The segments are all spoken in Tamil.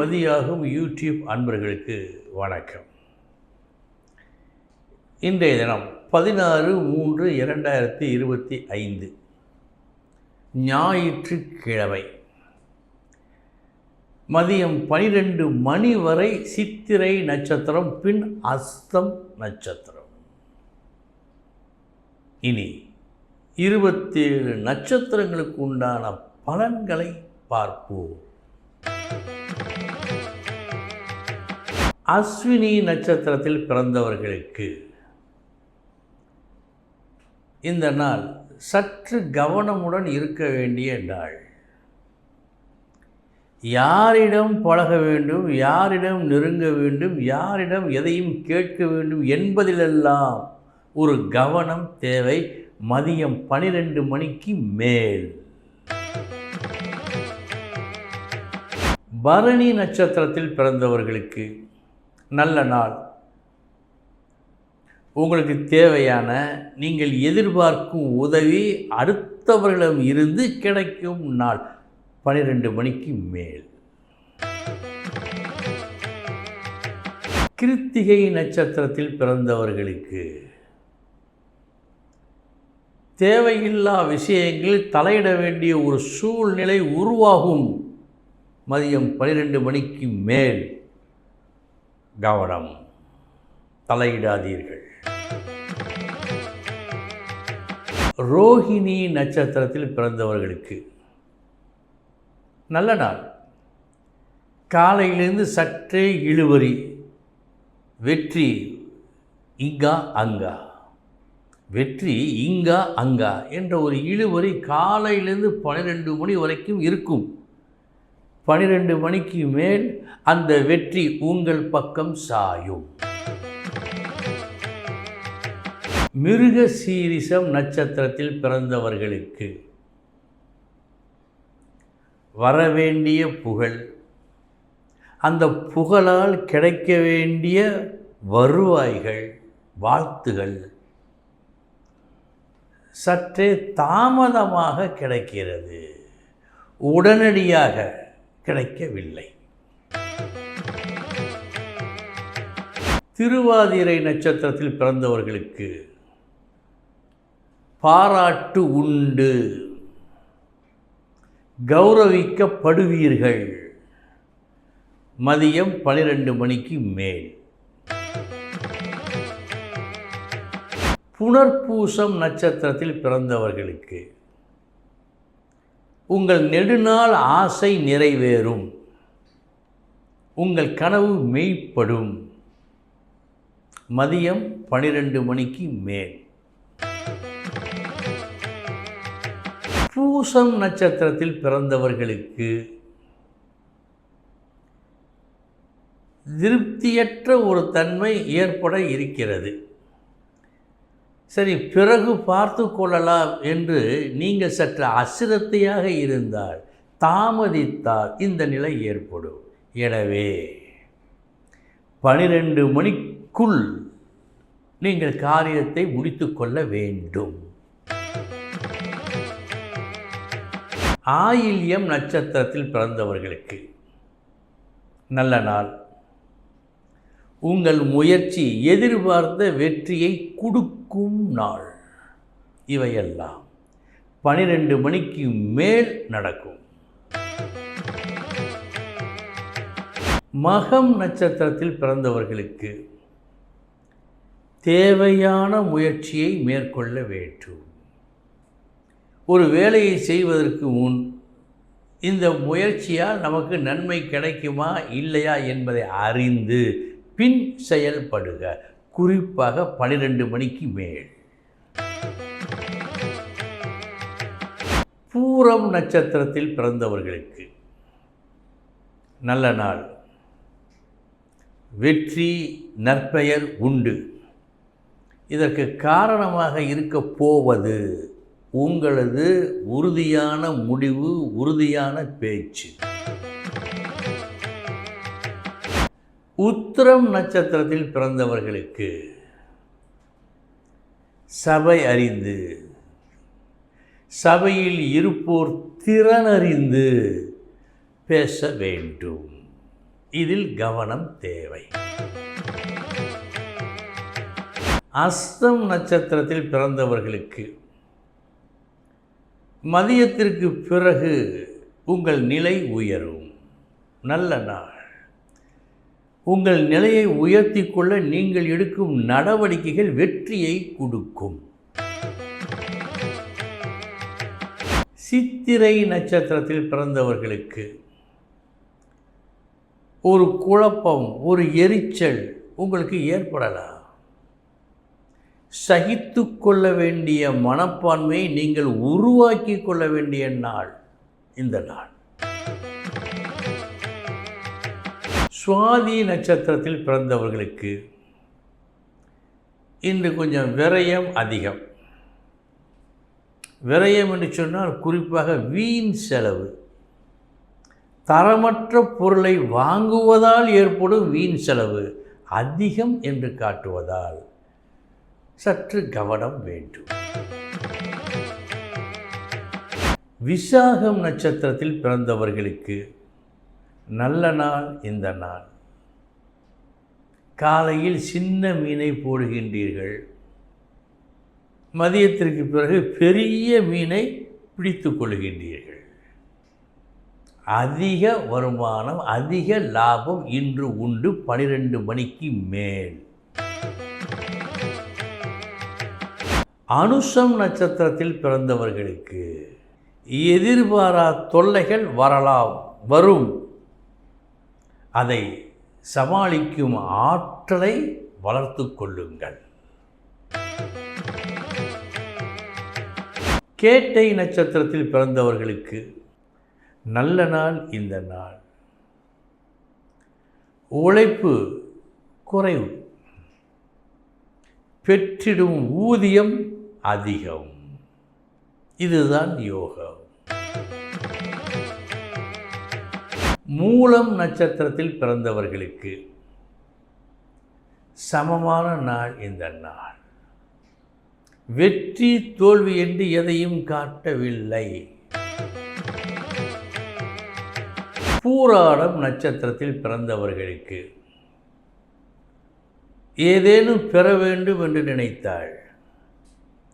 மதியாகும் யூடியூப் அன்பர்களுக்கு வணக்கம். இன்றைய தினம் பதினாறு மூன்று இரண்டாயிரத்தி இருபத்தி ஐந்து. ஞாயிற்றுக்கிழமை. மதியம் பனிரெண்டு மணி வரை சித்திரை நட்சத்திரம் பின் அஸ்தம் நட்சத்திரம். இனி இருபத்தேழு நட்சத்திரங்களுக்கு உண்டான பலன்களை பார்ப்போம். அஸ்வினி நட்சத்திரத்தில் பிறந்தவர்களுக்கு. இந்த நாள் சற்று கவனமுடன் இருக்க வேண்டிய நாள். யாரிடம் பழக வேண்டும் யாரிடம் நெருங்க வேண்டும் யாரிடம் எதையும் கேட்க வேண்டும் என்பதிலெல்லாம் ஒரு கவனம் தேவை. மதியம் பனிரெண்டு மணிக்கு மேல். பரணி நட்சத்திரத்தில் பிறந்தவர்களுக்கு. நல்ல நாள். உங்களுக்கு தேவையான நீங்கள் எதிர்பார்க்கும் உதவி அடுத்தவர்களிடம் இருந்து கிடைக்கும் நாள். பனிரெண்டு மணிக்கு மேல். கிருத்திகை நட்சத்திரத்தில் பிறந்தவர்களுக்கு. தேவையில்லா விஷயங்களில் தலையிட வேண்டிய ஒரு சூழ்நிலை உருவாகும். மதியம் பனிரெண்டு மணிக்கு மேல். கவனம். தலையிடாதீர்கள். ரோஹிணி நட்சத்திரத்தில் பிறந்தவர்களுக்கு நல்ல நாள். காலையிலிருந்து சற்றே இழுவறி வெற்றி இங்கா அங்கா. வெற்றி இங்கா அங்கா என்ற ஒரு இழுவறி காலையிலிருந்து பன்னிரெண்டு மணி வரைக்கும் இருக்கும். பனிரெண்டு மணிக்கு மேல் அந்த வெற்றி உங்கள் பக்கம் சாயும். மிருக சீரிசம் நட்சத்திரத்தில் பிறந்தவர்களுக்கு. வரவேண்டிய புகழ். அந்த புகழால் கிடைக்க வேண்டிய வருவாய்கள் வாழ்த்துகள். சற்றே தாமதமாக கிடைக்கிறது. உடனடியாக கிடைக்கவில்லை. திருவாதிரை நட்சத்திரத்தில் பிறந்தவர்களுக்கு பாராட்டு உண்டு. கௌரவிக்கப்படுவீர்கள். மதியம் பனிரெண்டு மணிக்கு மேல். புனர்பூசம் நட்சத்திரத்தில் பிறந்தவர்களுக்கு உங்கள் நெடுநாள் ஆசை நிறைவேறும். உங்கள் கனவு மெய்ப்படும். மதியம் பனிரெண்டு மணிக்கு மேல். பூசம் நட்சத்திரத்தில் பிறந்தவர்களுக்கு திருப்தியற்ற ஒரு தன்மை ஏற்பட இருக்கிறது. சரி பிறகு பார்த்து கொள்ளலாம் என்று நீங்கள் சற்று அசிரத்தையாக இருந்தால் தாமதித்தால் இந்த நிலை ஏற்படும். எனவே பனிரெண்டு மணிக்குள் நீங்கள் காரியத்தை முடித்து கொள்ள வேண்டும். ஆயில்யம் நட்சத்திரத்தில் பிறந்தவர்களுக்கு நல்ல நாள். உங்கள் முயற்சி எதிர்பார்த்த வெற்றியை கொடுக்கும் நாள். இவையெல்லாம் பனிரெண்டு மணிக்கு மேல் நடக்கும். மகம் நட்சத்திரத்தில் பிறந்தவர்களுக்கு தேவையான முயற்சியை மேற்கொள்ள வேண்டும். ஒரு வேலையை செய்வதற்கு முன் இந்த முயற்சியால் நமக்கு நன்மை கிடைக்குமா இல்லையா என்பதை அறிந்து பின் செயல்படுக. குறிப்பாக பனிரெண்டு மணிக்கு மேல். பூரம் நட்சத்திரத்தில் பிறந்தவர்களுக்கு நல்ல நாள். வெற்றி நற்பெயர் உண்டு. இதற்கு காரணமாக இருக்கப் போவது உங்களது உறுதியான முடிவு உறுதியான பேச்சு. உத்திரம் நட்சத்திரத்தில் பிறந்தவர்களுக்கு சபை அறிந்து சபையில் இருப்போர் திறனறிந்து பேச வேண்டும். இதில் கவனம் தேவை. அஸ்தம் நட்சத்திரத்தில் பிறந்தவர்களுக்கு மதியத்திற்கு பிறகு உங்கள் நிலை உயரும். நல்ல நாள். உங்கள் நிலையை உயர்த்தி கொள்ள நீங்கள் எடுக்கும் நடவடிக்கைகள் வெற்றியை கொடுக்கும். சித்திரை நட்சத்திரத்தில் பிறந்தவர்களுக்கு ஒரு குழப்பம் ஒரு எரிச்சல் உங்களுக்கு ஏற்படலாம். சகித்து கொள்ள வேண்டிய மனப்பான்மையை நீங்கள் உருவாக்கி கொள்ள வேண்டிய நாள் இந்த நாள். சுவாதி நட்சத்திரத்தில் பிறந்தவர்களுக்கு இன்று கொஞ்சம் விரயம் அதிகம். விரயம் என்று சொன்னால் குறிப்பாக வீண் செலவு. தரமற்ற பொருளை வாங்குவதால் ஏற்படும் வீண் செலவு அதிகம் என்று காட்டுவதால் சற்று கவனம் வேண்டும். விசாகம் நட்சத்திரத்தில் பிறந்தவர்களுக்கு நல்ல நாள் இந்த நாள். காலையில் சின்ன மீனை போடுகின்றீர்கள். மதியத்திற்கு பிறகு பெரிய மீனை பிடித்து கொள்கின்றீர்கள். அதிக வருமானம் அதிக லாபம் இன்று உண்டு பனிரெண்டு மணிக்கு மேல். அனுஷம் நட்சத்திரத்தில் பிறந்தவர்களுக்கு எதிர்பாரா தொல்லைகள் வரலாம் வரும். அதை சமாளிக்கும் ஆற்றலை வளர்த்து கொள்ளுங்கள். கேட்டை நட்சத்திரத்தில் பிறந்தவர்களுக்கு நல்ல நாள் இந்த நாள். உழைப்பு குறைவு. பெற்றிடும் ஊதியம் அதிகம். இதுதான் யோகம். மூலம் நட்சத்திரத்தில் பிறந்தவர்களுக்கு சமமான நாள் இந்த நாள். வெற்றி தோல்வி என்று எதையும் காட்டவில்லை. பூராடம் நட்சத்திரத்தில் பிறந்தவர்களுக்கு. ஏதேனும் பெற வேண்டும் என்று நினைத்தாள்.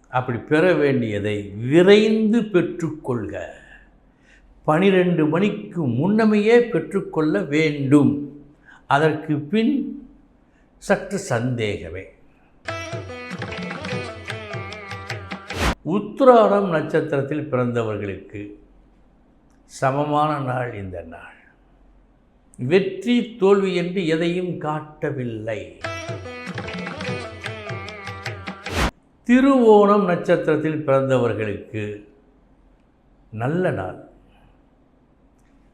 அப்படி பெற வேண்டியதை விரைந்து பெற்றுக்கொள்க. பனிரெண்டு மணிக்கு முன்னமையே பெற்றுக்கொள்ள வேண்டும். அதற்கு பின் சற்று சந்தேகமே. உத்திராடம் நட்சத்திரத்தில் பிறந்தவர்களுக்கு சமமான நாள் இந்த நாள். வெற்றி தோல்வி என்று எதையும் காட்டவில்லை. திருவோணம் நட்சத்திரத்தில் பிறந்தவர்களுக்கு நல்ல நாள்.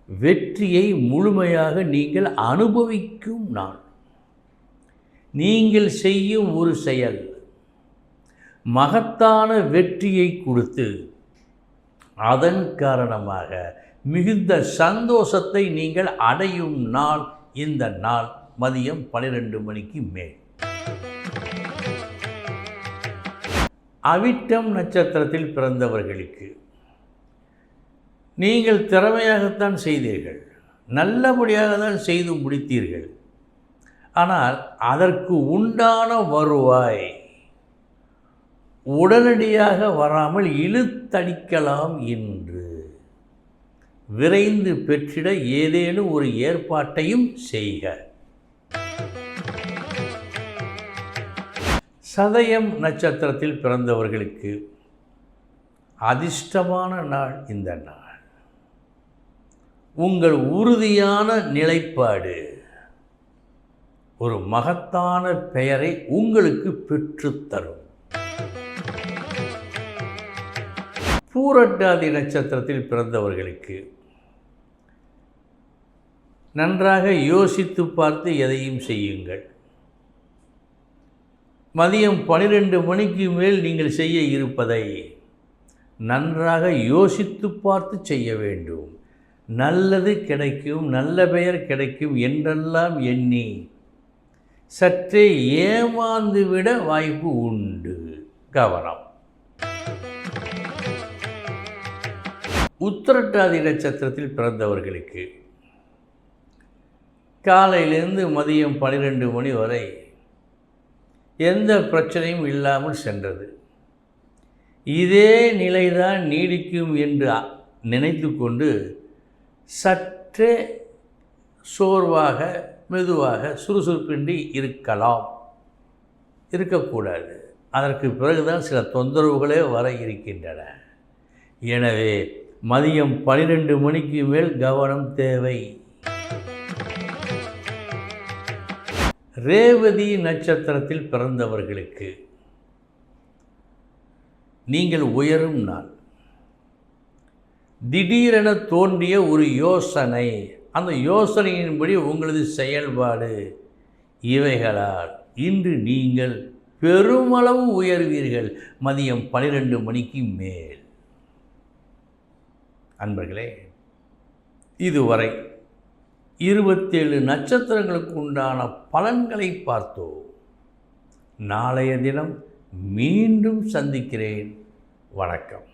வெற்றியை முழுமையாக நீங்கள் அனுபவிக்கும் நாள். நீங்கள் செய்யும் ஒரு செயல் மகத்தான வெற்றியை கொடுத்து அதன் காரணமாக மிகுந்த சந்தோஷத்தை நீங்கள் அடையும் நாள் இந்த நாள் மதியம் பனிரெண்டு மணிக்கு மேல். அவிட்டம் நட்சத்திரத்தில் பிறந்தவர்களுக்கு நீங்கள் திறமையாகத்தான் செய்தீர்கள். நல்லபடியாக தான் செய்து முடித்தீர்கள். ஆனால் அதற்கு உண்டான வருவாய் உடனடியாக வராமல் இழுத்தடிக்கலாம் என்று விரைந்து பெற்றிட ஏதேனும் ஒரு ஏற்பாட்டையும் செய்க. சதயம் நட்சத்திரத்தில் பிறந்தவர்களுக்கு அதிர்ஷ்டமான நாள் இந்த நாள். உங்கள் உறுதியான நிலைப்பாடு. ஒரு மகத்தான பெயரை உங்களுக்கு பெற்றுத்தரும் பூரட்டாதி நட்சத்திரத்தில் பிறந்தவர்களுக்கு நன்றாக யோசித்து பார்த்து எதையும் செய்யுங்கள். மதியம் பனிரெண்டு மணிக்கு மேல் நீங்கள் செய்ய இருப்பதை நன்றாக யோசித்து பார்த்து செய்ய வேண்டும். நல்லது கிடைக்கும் நல்ல பெயர் கிடைக்கும் என்றெல்லாம் எண்ணி சற்றே ஏமாந்துவிட வாய்ப்பு உண்டு. கவனம். உத்திரட்டாதி நட்சத்திரத்தில் பிறந்தவர்களுக்கு காலையிலிருந்து மதியம் பன்னிரெண்டு மணி வரை எந்த பிரச்சனையும் இல்லாமல் சென்றது. இதே நிலைதான் நீடிக்கும் என்று நினைத்து கொண்டு சற்றே சோர்வாக மெதுவாக சுறுசுறுப்பின்றி இருக்கலாம். இருக்கக்கூடாது. அதற்கு பிறகுதான் சில தொந்தரவுகளே வர இருக்கின்றன. எனவே மதியம் பனிரெண்டு மணிக்கு மேல் கவனம் தேவை. ரேவதி நட்சத்திரத்தில் பிறந்தவர்களுக்கு நீங்கள் உயரும் நாள். திடீரென தோன்றிய ஒரு யோசனை. அந்த யோசனையின்படி உங்களது செயல்பாடு. இவைகளால் இன்று நீங்கள் பெருமளவு உயர்வீர்கள். மதியம் பனிரெண்டு மணிக்கு மேல். அன்பர்களே இதுவரை இருபத்தேழு நட்சத்திரங்களுக்கு உண்டான பலன்களை பார்த்தோம். நாளைய தினம் மீண்டும் சந்திக்கிறேன். வணக்கம்.